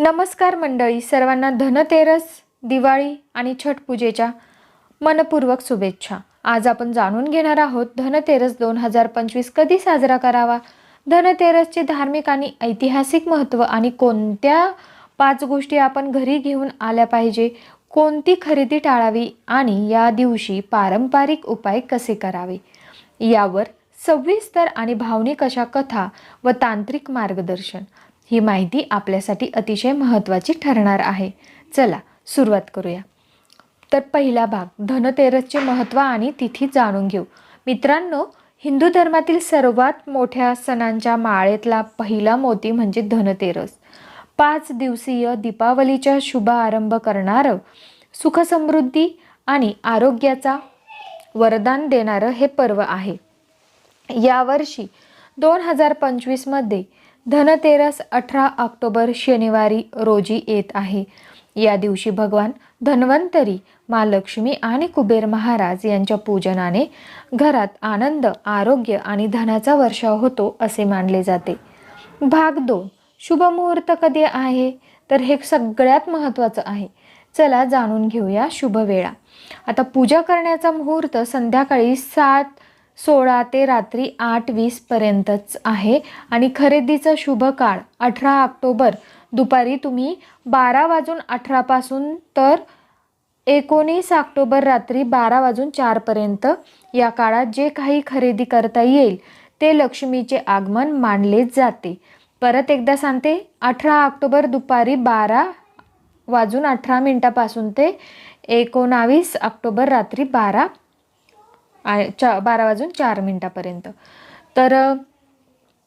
नमस्कार मंडळी सर्वांना धनतेरस दिवाळी आणि छठ पूजेच्या मनपूर्वक शुभेच्छा. आज आपण जाणून घेणार आहोत धनतेरस दोन हजार पंचवीस कधी साजरा करावा? धनतेरसचे धार्मिक आणि ऐतिहासिक महत्त्व आणि कोणत्या पाच गोष्टी आपण घरी घेऊन आल्या पाहिजे? कोणती खरेदी टाळावी आणि या दिवशी पारंपरिक उपाय कसे करावे? यावर सविस्तर आणि भावनिक अशा कथा व तांत्रिक मार्गदर्शन. ही माहिती आपल्यासाठी अतिशय महत्त्वाची ठरणार आहे. चला सुरुवात करूया. तर पहिला भाग धनतेरसचे महत्त्व आणि तिथी जाणून घेऊ. मित्रांनो हिंदू धर्मातील सर्वात मोठ्या सणांच्या माळेतला पहिला मोती म्हणजे धनतेरस. पाच दिवसीय दीपावलीच्या शुभ आरंभ करणारं सुखसमृद्धी आणि आरोग्याचा वरदान देणारं हे पर्व आहे. यावर्षी दोन हजार पंचवीसमध्ये धनतेरस अठरा ऑक्टोबर शनिवारी रोजी येत आहे. या दिवशी भगवान धन्वंतरी महालक्ष्मी आणि कुबेर महाराज यांच्या पूजनाने घरात आनंद आरोग्य आणि धनाचा वर्षाव होतो असे मानले जाते. भाग दोन. शुभ मुहूर्त कधी आहे? तर हे सगळ्यात महत्त्वाचं आहे. चला जाणून घेऊया शुभ वेळा. आता पूजा करण्याचा मुहूर्त संध्याकाळी सात सोळा ते रात्री आठ वीसपर्यंतच आहे. आणि खरेदीचा शुभ काळ अठरा ऑक्टोबर. दुपारी तुम्ही बारा वाजून अठरापासून तर एकोणीस ऑक्टोबर रात्री बारा वाजून चारपर्यंत या काळात जे काही खरेदी करता येईल ते लक्ष्मीचे आगमन मानले जाते. परत एकदा सांगते अठरा ऑक्टोबर दुपारी बारा वाजून अठरा मिनटापासून ते एकोणावीस ऑक्टोबर रात्री बारा आ- चा बारा वाजून चार मिनटापर्यंत. तर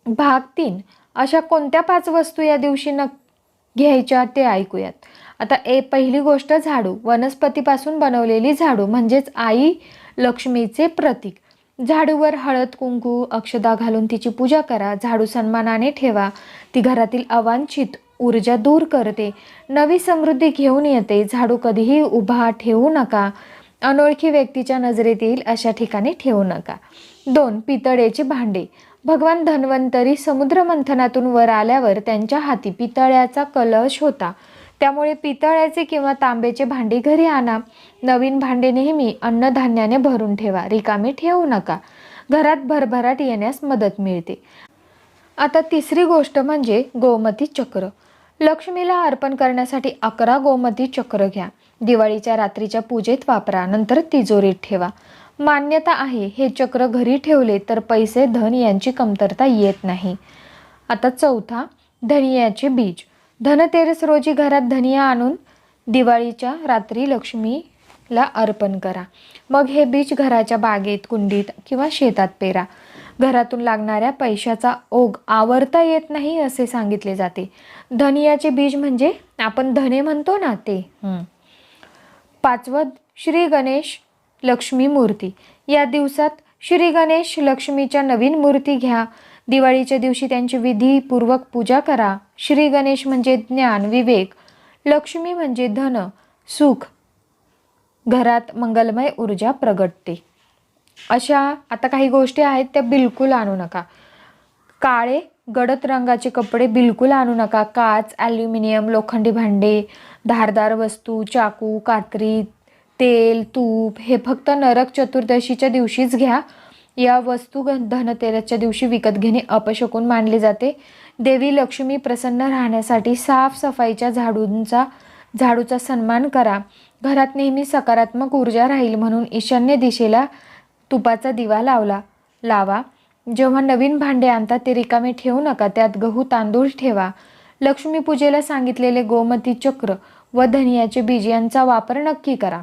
भाग तीन अशा कोणत्या पाच वस्तू या दिवशी न घ्यायच्या ते ऐकूयात. आता ए पहिली गोष्ट झाडू वनस्पतीपासून बनवलेली झाडू म्हणजेच आई लक्ष्मीचे प्रतीक. झाडूवर हळद कुंकू अक्षदा घालून तिची पूजा करा झाडू सन्मानाने ठेवा ती घरातील अवांछित ऊर्जा दूर करते नवी समृद्धी घेऊन येते झाडू कधीही उभा ठेवू नका अनोळखी व्यक्तीच्या नजरेत येईल अशा ठिकाणी ठेवू नका. दोन पितळेचे भांडे. भगवान धन्वंतरी समुद्र मंथनातून वर आल्यावर त्यांच्या हाती पितळ्याचा कलश होता. त्यामुळे पितळ्याचे किंवा तांब्याचे भांडे घरी आणा. नवीन भांडे नेहमी अन्नधान्याने भरून ठेवा. रिकामी ठेवू नका. घरात भरभराट येण्यास मदत मिळते. आता तिसरी गोष्ट म्हणजे गोमती चक्र. लक्ष्मीला अर्पण करण्यासाठी अकरा गोमती चक्र घ्या. दिवाळीच्या रात्रीच्या पूजेत वापरा. नंतर तिजोरीत ठेवा. मान्यता आहे हे चक्र घरी ठेवले तर पैसे धन यांची कमतरता येत नाही. आता चौथा धनियाचे बीज. धनतेरस रोजी घरात धनिया आणून दिवाळीच्या रात्री लक्ष्मीला अर्पण करा. मग हे बीज घराच्या बागेत कुंडीत किंवा शेतात पेरा. घरातून लागणाऱ्या पैशाचा ओघ आवरता येत नाही असे सांगितले जाते. धनियाचे बीज म्हणजे आपण धने म्हणतो ना ते. पाचवं श्री गणेश लक्ष्मी मूर्ती. या दिवसात श्री गणेश लक्ष्मीच्या नवीन मूर्ती घ्या. दिवाळीच्या दिवशी त्यांची विधीपूर्वक पूजा करा. श्री गणेश म्हणजे ज्ञान विवेक. लक्ष्मी म्हणजे धन सुख. घरात मंगलमय ऊर्जा प्रगटते. अशा आता काही गोष्टी आहेत त्या बिलकुल आणू नका. काळे गडद रंगाचे कपडे बिलकुल आणू नका. काच ॲल्युमिनियम लोखंडी भांडे धारदार वस्तू चाकू कात्री तेल तूप हे फक्त नरक चतुर्दशीच्या दिवशीच घ्या. या वस्तू धनतेरसच्या दिवशी विकत घेणे अपशकून मानले जाते. देवी लक्ष्मी प्रसन्न राहण्यासाठी साफसफाईच्या झाडूंचा झाडूचा सन्मान करा. घरात नेहमी सकारात्मक ऊर्जा राहील म्हणून ईशान्य दिशेला तुपाचा दिवा लावला. लावा. जेव्हा नवीन भांडे आणतात ते रिकामे ठेवू नका त्यात गहू तांदूळ ठेवा. लक्ष्मीपूजेला सांगितलेले गोमती चक्र व धनियाचे बीज यांचा वापर नक्की करा.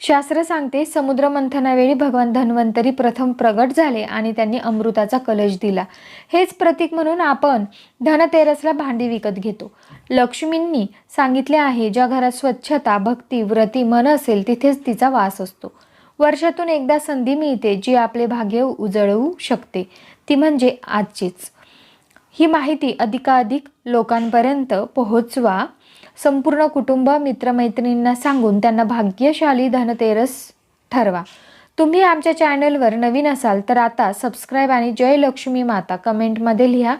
शास्त्र सांगते समुद्र मंथनावेळी भगवान धन्वंतरी प्रथम प्रगट झाले आणि त्यांनी अमृताचा कलश दिला. हेच प्रतीक म्हणून आपण धनतेरसला भांडी विकत घेतो. लक्ष्मींनी सांगितले आहे ज्या घरात स्वच्छता भक्ती व्रती मन असेल तिथेच तिचा वास असतो. वर्षातून एकदा संधी मिळते जी आपले भाग्य उजळवू शकते. ती म्हणजे आजचीच. ही माहिती अधिकाधिक लोकांपर्यंत पोहोचवा. संपूर्ण कुटुंब मित्रमैत्रिणींना सांगून त्यांना भाग्यशाली धनतेरस ठरवा. तुम्ही आमच्या चॅनलवर नवीन असाल तर आता सबस्क्राईब आणि जय लक्ष्मी माता कमेंटमध्ये लिहा.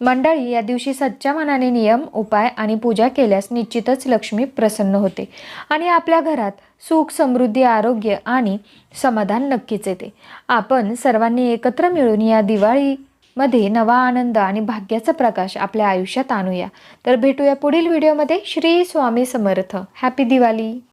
मंडळी या दिवशी सच्च्या मनाने नियम उपाय आणि पूजा केल्यास निश्चितच लक्ष्मी प्रसन्न होते आणि आपल्या घरात सुख समृद्धी आरोग्य आणि समाधान नक्कीच येते. आपण सर्वांनी एकत्र मिळून या दिवाळीमध्ये नवा आनंद आणि भाग्याचा प्रकाश आपल्या आयुष्यात आणूया. तर भेटूया पुढील व्हिडिओमध्ये. श्री स्वामी समर्थ. हॅपी दिवाळी.